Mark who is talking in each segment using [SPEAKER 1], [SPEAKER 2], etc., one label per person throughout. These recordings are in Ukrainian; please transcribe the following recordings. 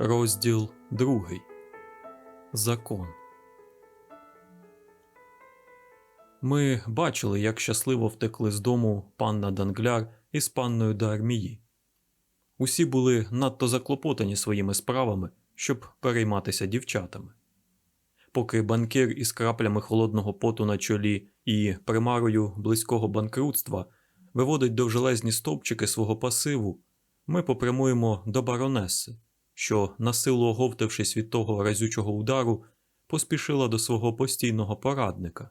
[SPEAKER 1] Розділ другий. Закон. Ми бачили, як щасливо втекли з дому панна Дангляр із панною Дармії. Усі були надто заклопотані своїми справами, щоб перейматися дівчатами. Поки банкір із краплями холодного поту на чолі і примарою близького банкрутства виводить довжелезні стовпчики свого пасиву, ми попрямуємо до баронеси, що, насилу оговтавшись від того разючого удару, поспішила до свого постійного порадника,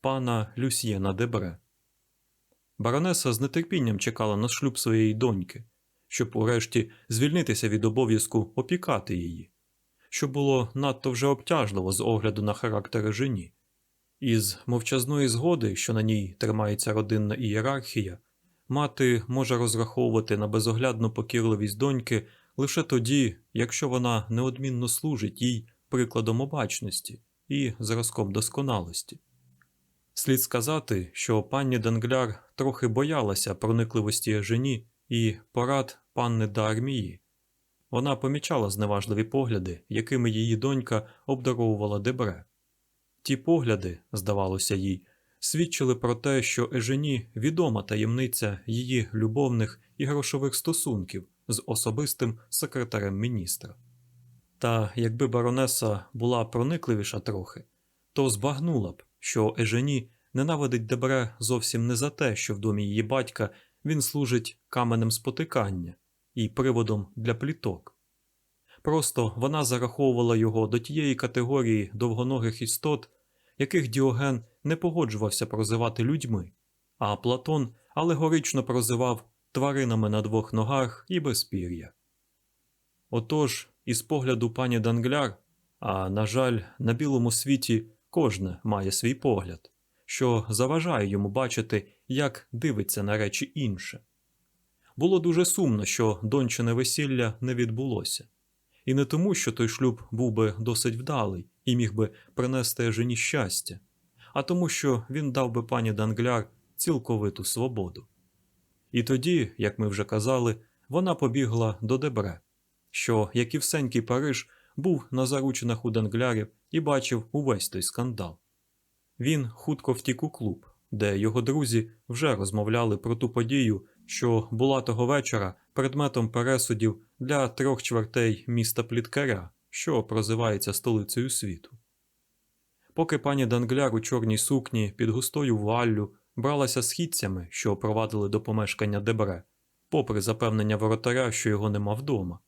[SPEAKER 1] пана Люсьєна Дебре. Баронеса з нетерпінням чекала на шлюб своєї доньки, щоб урешті звільнитися від обов'язку опікати її, що було надто вже обтяжливо з огляду на характери жені. Із мовчазної згоди, що на ній тримається родинна ієрархія, мати може розраховувати на безоглядну покірливість доньки лише тоді, якщо вона неодмінно служить їй прикладом обачності і зразком досконалості. Слід сказати, що пані Дангляр трохи боялася проникливості жені і порад панни Д'Армії. Вона помічала зневажливі погляди, якими її донька обдаровувала Дебре. Ті погляди, здавалося їй, свідчили про те, що Ежені відома таємниця її любовних і грошових стосунків з особистим секретарем міністра. Та якби баронеса була проникливіша трохи, то збагнула б, що Ежені ненавидить Дебре зовсім не за те, що в домі її батька він служить каменем спотикання і приводом для пліток. Просто вона зараховувала його до тієї категорії довгоногих істот, яких Діоген не погоджувався прозивати людьми, а Платон алегорично прозивав тваринами на двох ногах і без пір'я. Отож, із погляду пані Дангляр, а на жаль, на білому світі кожне має свій погляд, що заважає йому бачити, як дивиться на речі інше. Було дуже сумно, що дончине весілля не відбулося, і не тому, що той шлюб був би досить вдалий і міг би принести жені щастя, а тому, що він дав би пані Дангляр цілковиту свободу. І тоді, як ми вже казали, вона побігла до Дебре, що, як і всенький Париж, був на заручинах у Данглярів і бачив увесь той скандал. Він хутко втік у клуб, де його друзі вже розмовляли про ту подію, що була того вечора предметом пересудів для трьох чвертей міста Пліткаря, що прозивається столицею світу. Поки пані Дангляр у чорній сукні під густою вуаллю бралася східцями, що провадили до помешкання Дебре, попри запевнення воротаря, що його нема вдома,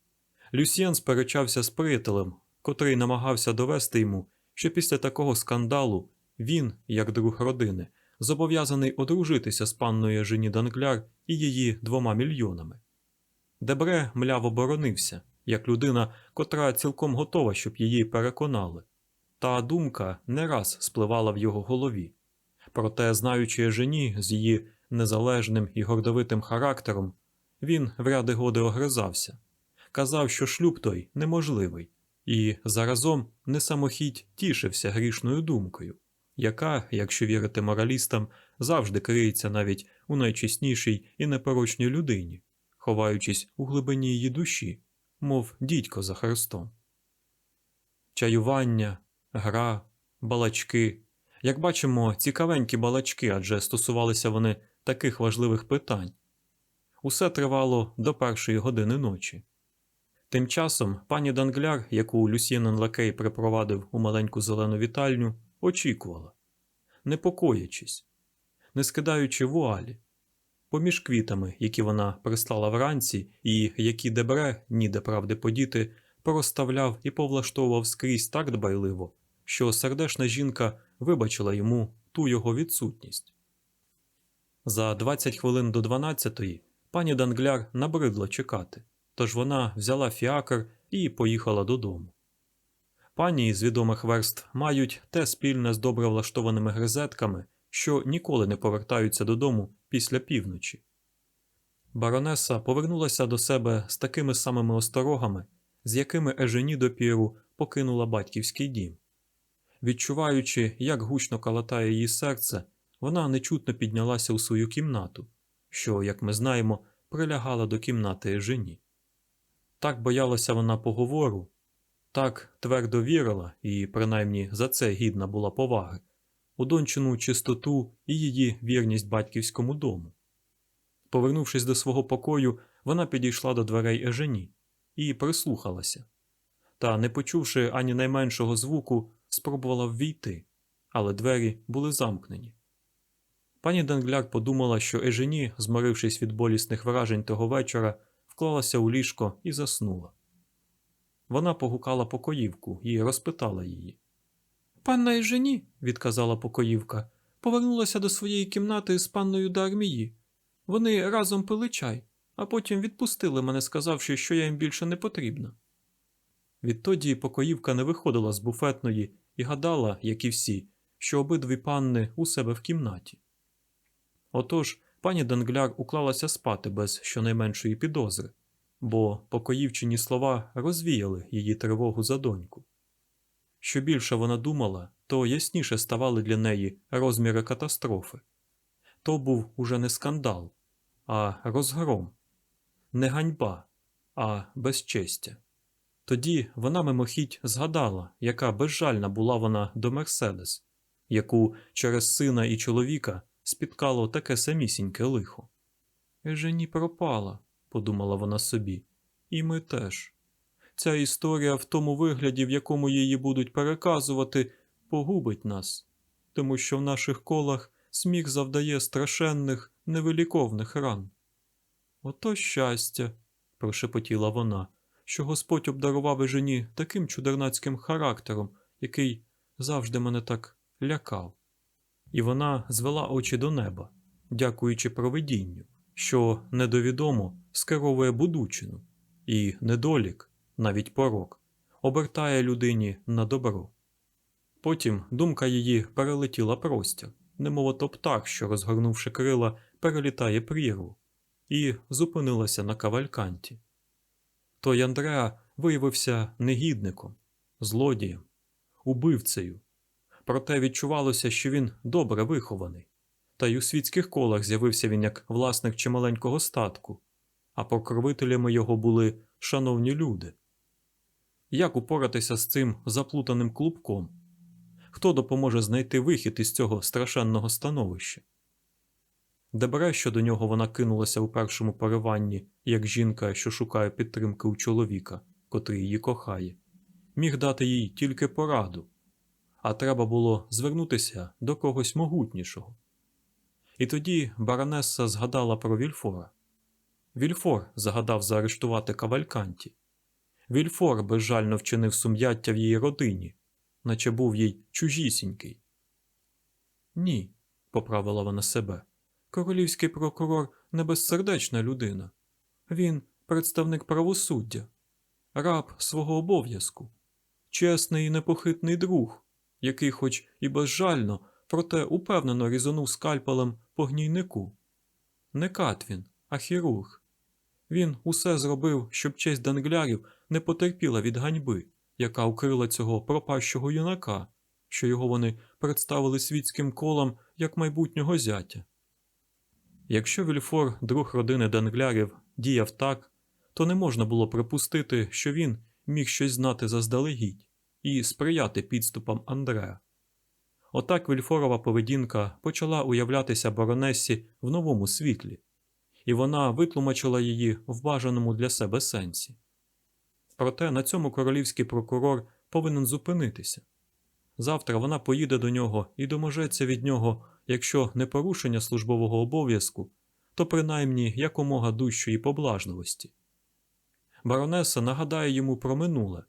[SPEAKER 1] Люсьєн сперечався з приятелем, котрий намагався довести йому, що після такого скандалу він, як друг родини, зобов'язаний одружитися з панною Жені Дангляр і її двома мільйонами. Дебре мляво боронився, як людина, котра цілком готова, щоб її переконали. Та думка не раз спливала в його голові. Проте, знаючи жені з її незалежним і гордовитим характером, він в ряди годи огризався, казав, що шлюб той неможливий, і заразом не самохідь тішився грішною думкою, яка, якщо вірити моралістам, завжди криється навіть у найчеснішій і непорочній людині, ховаючись у глибині її душі, мов дідько за хрестом. Чаювання, гра, балачки. Як бачимо, цікавенькі балачки, адже стосувалися вони таких важливих питань. Усе тривало до першої години ночі. Тим часом пані Дангляр, яку Люсьєнен Лакей припровадив у маленьку зелену вітальню, очікувала, непокоячись, не скидаючи вуалі, поміж квітами, які вона прислала вранці, і які дебре, ніде правди подіти, порозставляв і повлаштовував скрізь так дбайливо, що сердешна жінка вибачила йому ту його відсутність. За 20 хвилин до 12-ї пані Дангляр набридла чекати, тож вона взяла фіакр і поїхала додому. Пані з відомих верств мають те спільне з добре влаштованими гризетками, що ніколи не повертаються додому після півночі. Баронеса повернулася до себе з такими самими осторогами, з якими Ежені допіру покинула батьківський дім. Відчуваючи, як гучно калатає її серце, вона нечутно піднялася у свою кімнату, що, як ми знаємо, прилягала до кімнати Ежені. Так боялася вона поговору, так твердо вірила, і принаймні за це гідна була поваги, у дончину чистоту і її вірність батьківському дому. Повернувшись до свого покою, вона підійшла до дверей Ежені і прислухалася. Та, не почувши ані найменшого звуку, спробувала ввійти, але двері були замкнені. Пані Денгляр подумала, що Ежені, зморившись від болісних вражень того вечора, вклалася у ліжко і заснула. Вона погукала покоївку і розпитала її. Панна Ежені, відказала покоївка, повернулася до своєї кімнати з панною Дармії. Вони разом пили чай, а потім відпустили мене, сказавши, що я їм більше не потрібна. Відтоді покоївка не виходила з буфетної і гадала, як і всі, що обидві панни у себе в кімнаті. Отож, пані Дангляр уклалася спати без щонайменшої підозри, бо покоївчині слова розвіяли її тривогу за доньку. Що більше вона думала, то ясніше ставали для неї розміри катастрофи. То був уже не скандал, а розгром, не ганьба, а безчестя. Тоді вона мимохідь згадала, яка безжальна була вона до Мерседес, яку через сина і чоловіка спіткало таке самісіньке лихо. Ежені пропала, подумала вона собі, і ми теж. Ця історія в тому вигляді, в якому її будуть переказувати, погубить нас, тому що в наших колах сміх завдає страшенних, невиліковних ран. Ото щастя, прошепотіла вона, що Господь обдарував Ежені таким чудернацьким характером, який завжди мене так лякав. І вона звела очі до неба, дякуючи провидінню, що недовідомо скеровує будучину, і недолік, навіть порок, обертає людині на добро. Потім думка її перелетіла простір, немов ото птах, що, розгорнувши крила, перелітає прірву, і зупинилася на кавальканті. Той Андреа виявився негідником, злодієм, убивцею. Проте відчувалося, що він добре вихований, та й у світських колах з'явився він як власник чималенького статку, а покровителями його були шановні люди. Як упоратися з цим заплутаним клубком? Хто допоможе знайти вихід із цього страшенного становища? Дебре, що до нього вона кинулася у першому пориванні, як жінка, що шукає підтримки у чоловіка, котрий її кохає, міг дати їй тільки пораду, а треба було звернутися до когось могутнішого. І тоді баронеса згадала про Вільфора. Вільфор загадав заарештувати кавальканті. Вільфор безжально вчинив сум'яття в її родині, наче був їй чужісінький. Ні, поправила вона себе. Королівський прокурор не безсердечна людина. Він представник правосуддя, раб свого обов'язку, чесний і непохитний друг, який, хоч і безжально, проте упевнено різонув скальпелем по гнійнику. Не Катвін, а хірург. Він усе зробив, щоб честь данглярів не потерпіла від ганьби, яка укрила цього пропащого юнака, що його вони представили світським колам як майбутнього зятя. Якщо Вільфор, друг родини Данглярів, діяв так, то не можна було припустити, що він міг щось знати заздалегідь і сприяти підступам Андреа. Отак Вільфорова поведінка почала уявлятися баронесі в новому світлі, і вона витлумачила її в бажаному для себе сенсі. Проте на цьому королівський прокурор повинен зупинитися. Завтра вона поїде до нього і доможеться від нього, якщо не порушення службового обов'язку, то принаймні якомога дужчої поблажливості. Баронеса нагадає йому про минуле,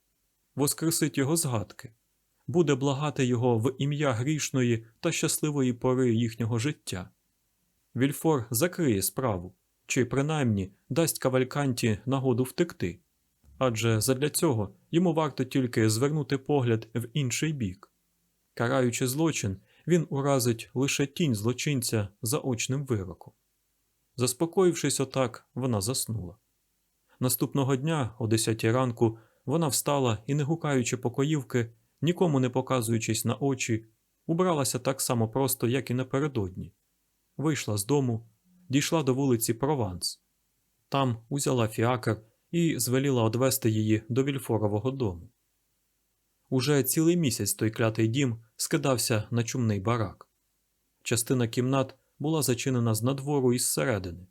[SPEAKER 1] воскресить його згадки, буде благати його в ім'я грішної та щасливої пори їхнього життя. Вільфор закриє справу чи принаймні дасть кавальканті нагоду втекти, адже задля цього йому варто тільки звернути погляд в інший бік. Караючи злочин, він уразить лише тінь злочинця за очним вироком. Заспокоївшись отак, вона заснула. Наступного дня, о 10 ранку, вона встала і, не гукаючи покоївки, нікому не показуючись на очі, убралася так само просто, як і напередодні. Вийшла з дому, дійшла до вулиці Прованс. Там узяла фіакр і і звеліла одвести її до Вільфорового дому. Уже цілий місяць той клятий дім скидався на чумний барак. Частина кімнат була зачинена з надвору і зсередини.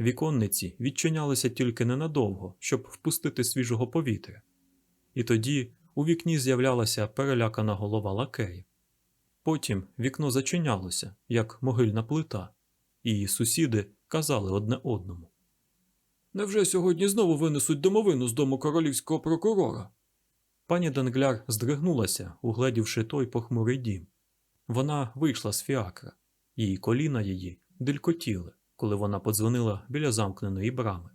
[SPEAKER 1] Віконниці відчинялися тільки ненадовго, щоб впустити свіжого повітря. І тоді у вікні з'являлася перелякана голова лакея. Потім вікно зачинялося, як могильна плита, і сусіди казали одне одному. Невже сьогодні знову винесуть домовину з дому королівського прокурора? Пані Денгляр здригнулася, угледівши той похмурий дім. Вона вийшла з фіакра, і коліна її делькотіли, коли вона подзвонила біля замкненої брами.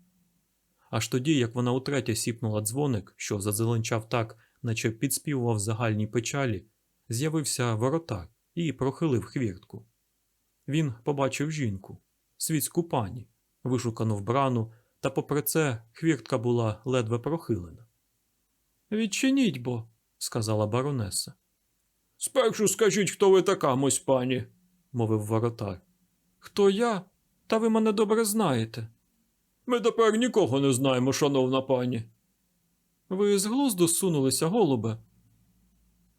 [SPEAKER 1] Аж тоді, як вона утретє сіпнула дзвоник, що зазеленчав так, наче підспівував загальній печалі, з'явився воротар і прохилив хвіртку. Він побачив жінку, світську пані, вишукану вбрану, та попри це хвіртка була ледве прохилена. Відчиніть бо, сказала баронеса. Спершу скажіть, хто ви така, мось пані, мовив воротар. Хто я? Та ви мене добре знаєте. Ми тепер нікого не знаємо, шановна пані. Ви з глузду сунулися, голубе.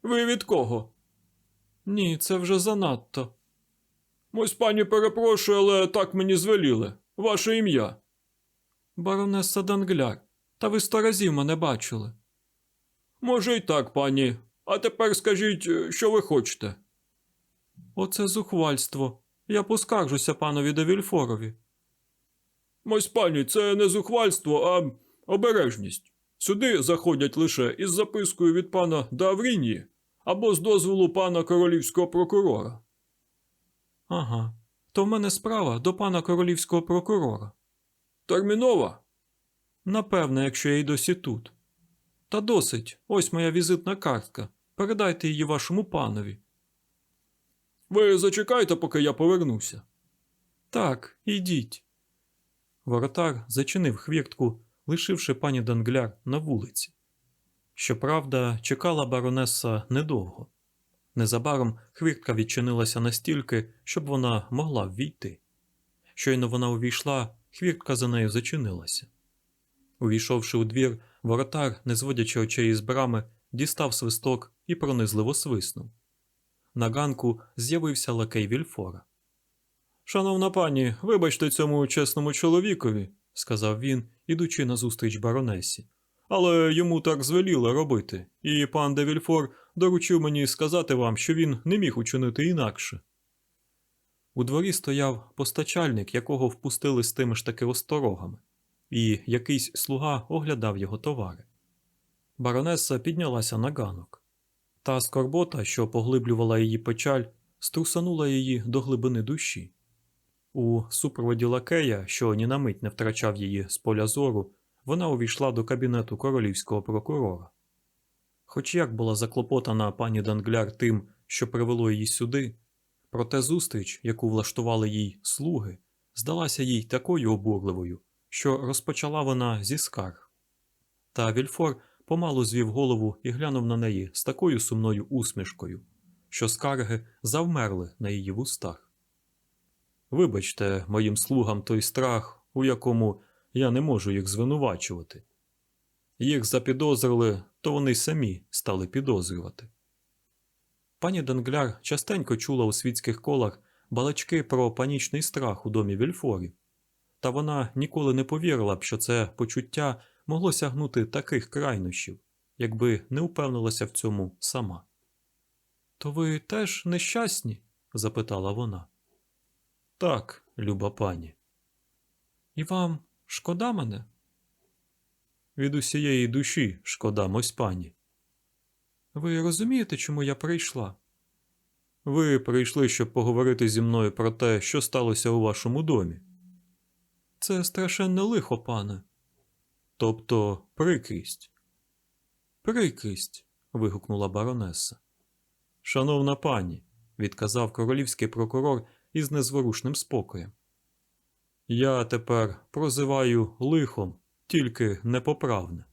[SPEAKER 1] Ви від кого? Ні, це вже занадто. Мось пані перепрошую, але так мені звеліли. Ваше ім'я. Баронеса Дангляр, та ви сто разів мене бачили. Може, й так, пані. А тепер скажіть, е, що ви хочете. Оце зухвальство. Я поскаржуся панові де Вільфорові. Мось пані, це не зухвальство, а обережність. Сюди заходять лише із запискою від пана Даврінії або з дозволу пана королівського прокурора. Ага, то в мене справа до пана королівського прокурора. Термінова? Напевне, якщо я й досі тут. Та досить, ось моя візитна картка. Передайте її вашому панові. Ви зачекайте, поки я повернуся. Так, ідіть. Воротар зачинив хвіртку, лишивши пані Дангляр на вулиці. Щоправда, чекала баронеса недовго. Незабаром хвіртка відчинилася настільки, щоб вона могла ввійти. Щойно вона увійшла, хвіртка за нею зачинилася. Увійшовши у двір, воротар, не зводячи очей із брами, дістав свисток і пронизливо свиснув. На ганку з'явився лакей Вільфора. Шановна пані, вибачте цьому чесному чоловікові, сказав він, ідучи назустріч баронесі. Але йому так звеліло робити, і пан де Вільфор доручив мені сказати вам, що він не міг учинити інакше. У дворі стояв постачальник, якого впустили з тими ж таки осторогами, і якийсь слуга оглядав його товари. Баронеса піднялася на ганок. Та скорбота, що поглиблювала її печаль, струсанула її до глибини душі. У супроводі лакея, що ні на мить не втрачав її з поля зору, вона увійшла до кабінету королівського прокурора. Хоч як була заклопотана пані Дангляр тим, що привело її сюди, проте зустріч, яку влаштували їй слуги, здалася їй такою обурливою, що розпочала вона зі скарг. Та Вільфор помалу звів голову і глянув на неї з такою сумною усмішкою, що скарги завмерли на її вустах. Вибачте моїм слугам той страх, у якому я не можу їх звинувачувати. Їх запідозрили, то вони самі стали підозрювати. Пані Денгляр частенько чула у світських колах балачки про панічний страх у домі Вільфорів, та вона ніколи не повірила б, що це почуття могло сягнути таких крайнощів, якби не упевнилася в цьому сама. То ви теж нещасні? запитала вона. Так, люба пані. І вам шкода мене? Від усієї душі шкода мось пані. Ви розумієте, чому я прийшла? Ви прийшли, щоб поговорити зі мною про те, що сталося у вашому домі. Це страшенне лихо, пане. Тобто прикрість. Прикрість. вигукнула баронеса. Шановна пані, відказав королівський прокурор із незворушним спокоєм. Я тепер прозиваю лихом тільки непоправне.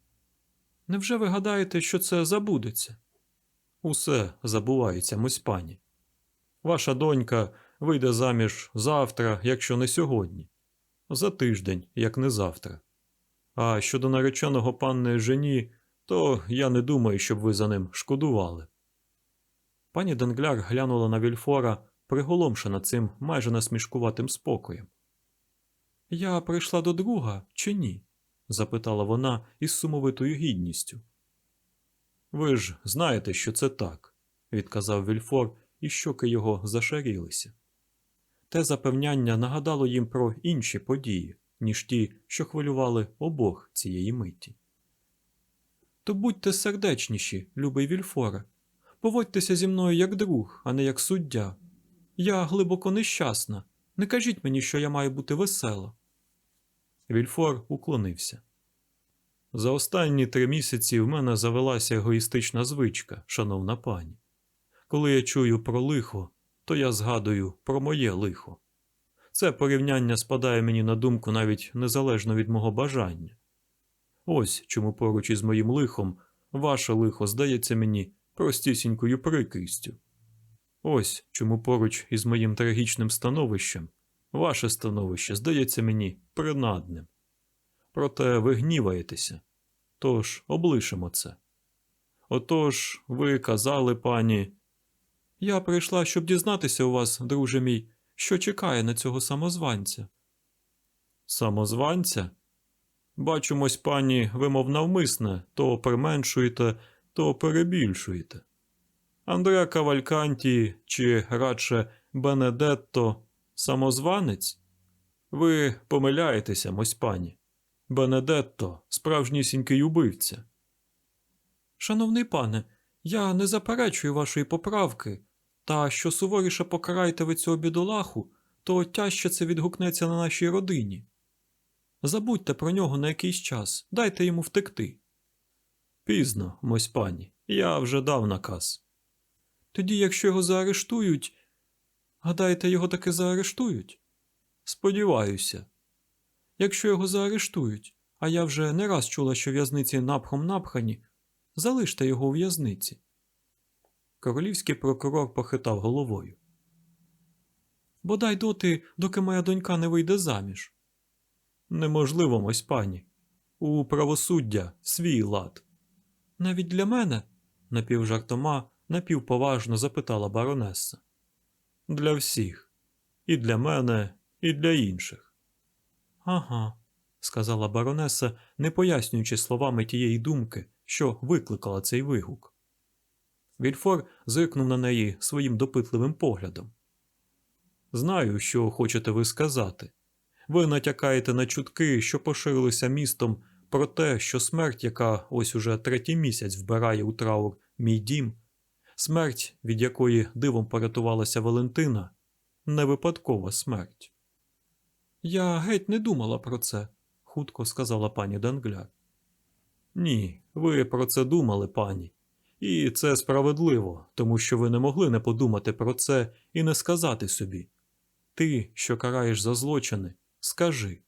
[SPEAKER 1] Невже ви гадаєте, що це забудеться? Усе забувається, мось пані. Ваша донька вийде заміж завтра, якщо не сьогодні, за тиждень, як не завтра. А щодо нареченого панни жені, то я не думаю, щоб ви за ним шкодували. Пані Денгляр глянула на Вільфора, приголомшена цим майже насмішкуватим спокоєм. Я прийшла до друга чи ні? запитала вона із сумовитою гідністю. Ви ж знаєте, що це так, відказав Вільфор, і щоки його зашарілися. Те запевняння нагадало їм про інші події, ніж ті, що хвилювали обох цієї миті. То будьте сердечніші, любий Вільфоре. Поводьтеся зі мною як друг, а не як суддя. Я глибоко нещасна. Не кажіть мені, що я маю бути весела. Вільфор уклонився. За останні три місяці в мене завелася егоїстична звичка, шановна пані. Коли я чую про лихо, то я згадую про моє лихо. Це порівняння спадає мені на думку навіть незалежно від мого бажання. Ось чому поруч із моїм лихом ваше лихо здається мені простісінькою прикрістю. Ось чому поруч із моїм трагічним становищем ваше становище здається мені принадним. Проте ви гніваєтеся, тож облишимо це. Отож, ви казали, пані. Я прийшла, щоб дізнатися у вас, друже мій, що чекає на цього самозванця. Самозванця? Бачимось, пані, ви, мов навмисне, то применшуєте, то перебільшуєте. Андреа Кавальканті чи радше Бенедетто самозванець? Ви помиляєтеся, мось пані. Бенедетто справжнісінький убивця. Шановний пане, я не заперечую вашої поправки, та що суворіше покараєте ви цього бідолаху, то тяжче це відгукнеться на нашій родині. Забудьте про нього на якийсь час, дайте йому втекти. Пізно, мось пані, я вже дав наказ. Тоді, якщо його заарештують, гадаєте, його таки заарештують? Сподіваюся. Якщо його заарештують, а я вже не раз чула, що в'язниці напхом напхані, залиште його у в'язниці. Королівський прокурор похитав головою. Бодай доти, доки моя донька не вийде заміж. Неможливо, мось пані. У правосуддя свій лад. Навіть для мене, напівжартома, напівповажно запитала баронеса. Для всіх. І для мене, і для інших. Ага, сказала баронеса, не пояснюючи словами тієї думки, що викликала цей вигук. Вільфор зиркнув на неї своїм допитливим поглядом. Знаю, що хочете ви сказати. Ви натякаєте на чутки, що поширилися містом про те, що смерть, яка ось уже третій місяць вбирає у траур мій дім, смерть, від якої дивом порятувалася Валентина, не випадкова смерть. Я геть не думала про це, хутко сказала пані Дангляр. Ні, ви про це думали, пані. І це справедливо, тому що ви не могли не подумати про це і не сказати собі. Ти, що караєш за злочини, скажи,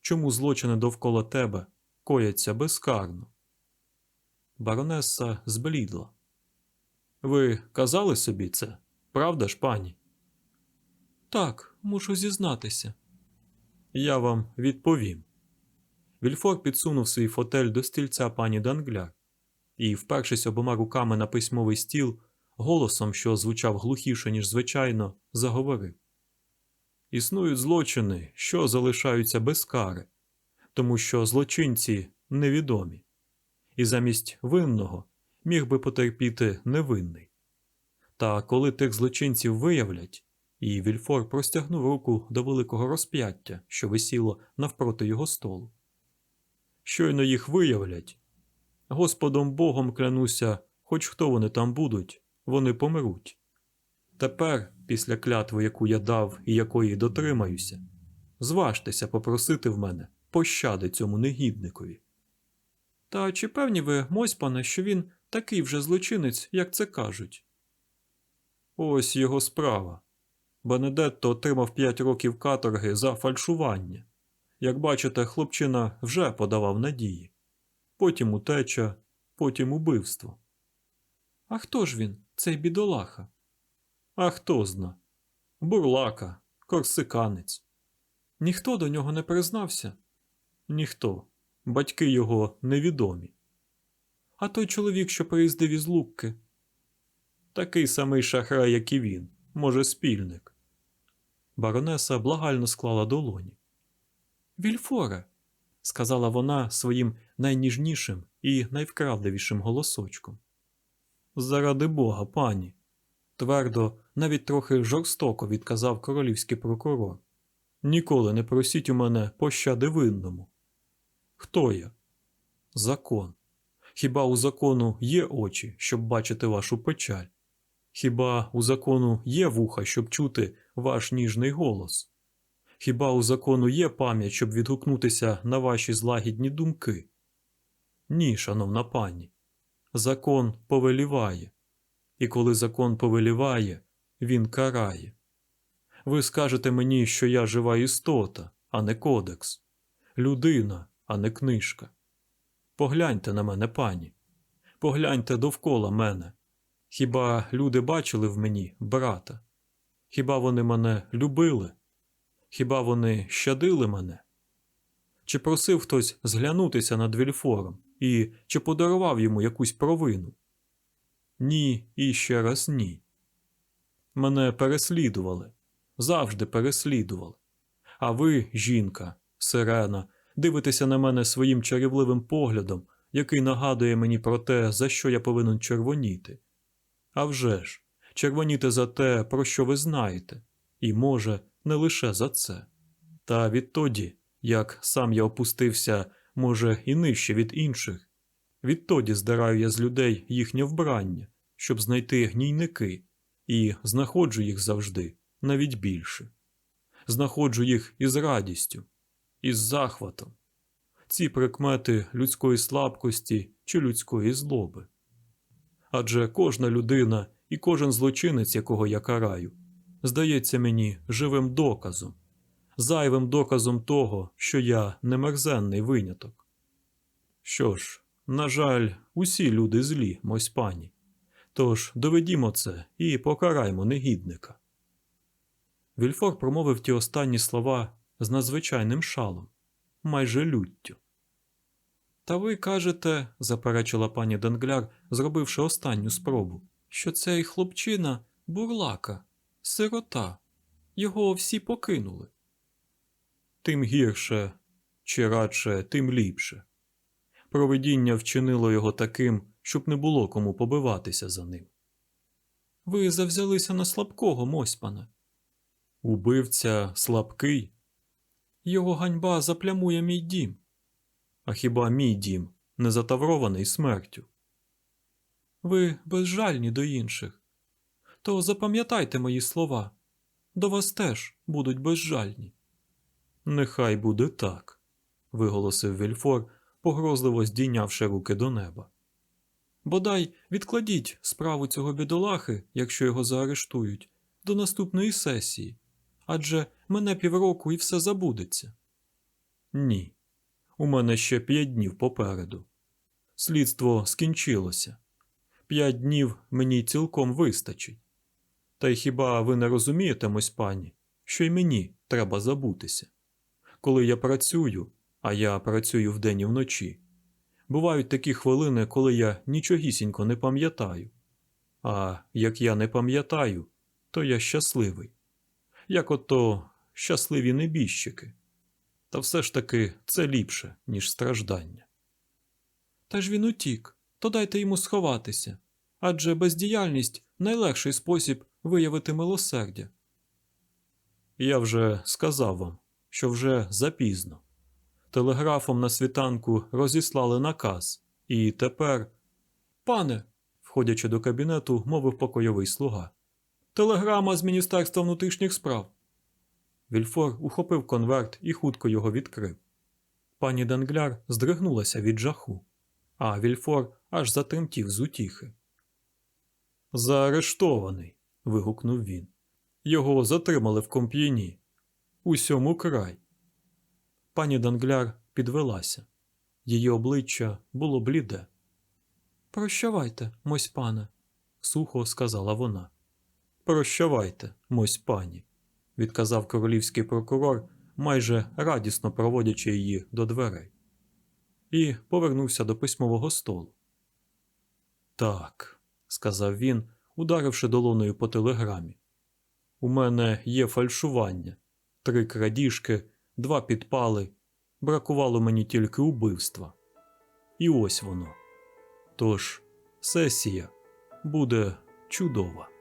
[SPEAKER 1] чому злочини довкола тебе кояться безкарно? Баронеса зблідла. Ви казали собі це, правда ж, пані? Так, мушу зізнатися. Я вам відповім. Вільфор підсунув свій фотель до стільця пані Дангляр і, впершись обома руками на письмовий стіл, голосом, що звучав глухіше, ніж звичайно, заговорив. Існують злочини, що залишаються без кари, тому що злочинці невідомі, і замість винного міг би потерпіти невинний. Та коли тих злочинців виявлять, і Вільфор простягнув руку до великого розп'яття, що висіло навпроти його столу. Щойно їх виявлять, Господом Богом клянуся, хоч хто вони там будуть, вони помруть. Тепер, після клятви, яку я дав і якої дотримаюся, зважтеся попросити в мене пощади цьому негідникові. Та чи певні ви, мось пане, що він такий вже злочинець, як це кажуть? Ось його справа. Бенедетто отримав п'ять років каторги за фальшування. Як бачите, хлопчина вже подавав надії. Потім утеча, потім убивство. А хто ж він, цей бідолаха? А хто зна? Бурлака, корсиканець. Ніхто до нього не признався? Ніхто. батьки його невідомі. А той чоловік, що приїздив із Лукки, такий самий шахрай, як і він, може, спільник. Баронеса благально склала долоні. Вільфоре, сказала вона своїм найніжнішим і найвкрадливішим голосочком. Заради Бога, пані, твердо, навіть трохи жорстоко відказав королівський прокурор. Ніколи не просіть у мене пощади винному. Хто я? Закон. Хіба у закону є очі, щоб бачити вашу печаль? Хіба у закону є вуха, щоб чути ваш ніжний голос? Хіба у закону є пам'ять, щоб відгукнутися на ваші злагідні думки? Ні, шановна пані. Закон повеліває, і коли закон повеліває, він карає. Ви скажете мені, що я жива істота, а не кодекс, людина, а не книжка. Погляньте на мене, пані, погляньте довкола мене. Хіба люди бачили в мені брата? Хіба вони мене любили? Хіба вони щадили мене? Чи просив хтось зглянутися над Вільфором і чи подарував йому якусь провину? Ні, і ще раз ні. Мене переслідували, завжди переслідували. А ви, жінка, сирена, дивитеся на мене своїм чарівливим поглядом, який нагадує мені про те, за що я повинен червоніти. А вже ж, червоніти за те, про що ви знаєте, і, може, не лише за це. Та відтоді, як сам я опустився, може, і нижче від інших, відтоді здираю я з людей їхнє вбрання, щоб знайти гнійники, і знаходжу їх завжди, навіть більше. Знаходжу їх із радістю, із захватом. Ці прикмети людської слабкості чи людської злоби. Адже кожна людина і кожен злочинець, якого я караю, здається мені живим доказом, зайвим доказом того, що я не мерзенний виняток. Що ж, на жаль, усі люди злі, мось пані. Тож доведімо це і покараймо негідника. Вільфор промовив ті останні слова з надзвичайним шалом, майже люттю. Та ви кажете, заперечила пані Денгляр, зробивши останню спробу, що цей хлопчина бурлака, сирота, його всі покинули. Тим гірше, чи радше, тим ліпше. Провидіння вчинило його таким, щоб не було кому побиватися за ним. Ви завзялися на слабкого, Мосьпане. Убивця слабкий. Його ганьба заплямує мій дім. А хіба мій дім не затаврований смертю? Ви безжальні до інших. То запам'ятайте мої слова. До вас теж будуть безжальні. Нехай буде так, виголосив Вільфор, погрозливо здійнявши руки до неба. Бодай відкладіть справу цього бідолахи, якщо його заарештують, до наступної сесії, адже мене півроку і все забудеться. Ні, у мене ще п'ять днів попереду. Слідство скінчилося. П'ять днів мені цілком вистачить. Та й хіба ви не розумієте, мось пані, що й мені треба забутися? Коли я працюю, а я працюю вдень і вночі, бувають такі хвилини, коли я нічогісінько не пам'ятаю. А як я не пам'ятаю, то я щасливий. Як ото щасливі небіжчики. Та все ж таки це ліпше, ніж страждання. Та ж він утік, то дайте йому сховатися. Адже бездіяльність найлегший спосіб виявити милосердя. Я вже сказав вам, що вже запізно. Телеграфом на світанку розіслали наказ, і тепер. Пане, входячи до кабінету, мовив покойовий слуга. Телеграма з Міністерства внутрішніх справ. Вільфор ухопив конверт і хутко його відкрив. Пані Денгляр здригнулася від жаху, а Вільфор аж затремтів з утіхи. Заарештований. Вигукнув він. Його затримали в комп'єні. Усьому край. Пані Дангляр підвелася. Її обличчя було бліде. Прощавайте, мось пане, сухо сказала вона. Прощавайте, мось пані, відказав королівський прокурор, майже радісно проводячи її до дверей. і повернувся до письмового столу. Так, сказав він, ударивши долоною по телеграмі. У мене є фальшування, три крадіжки, два підпали. Бракувало мені тільки убивства. І ось воно. Тож, сесія буде чудова.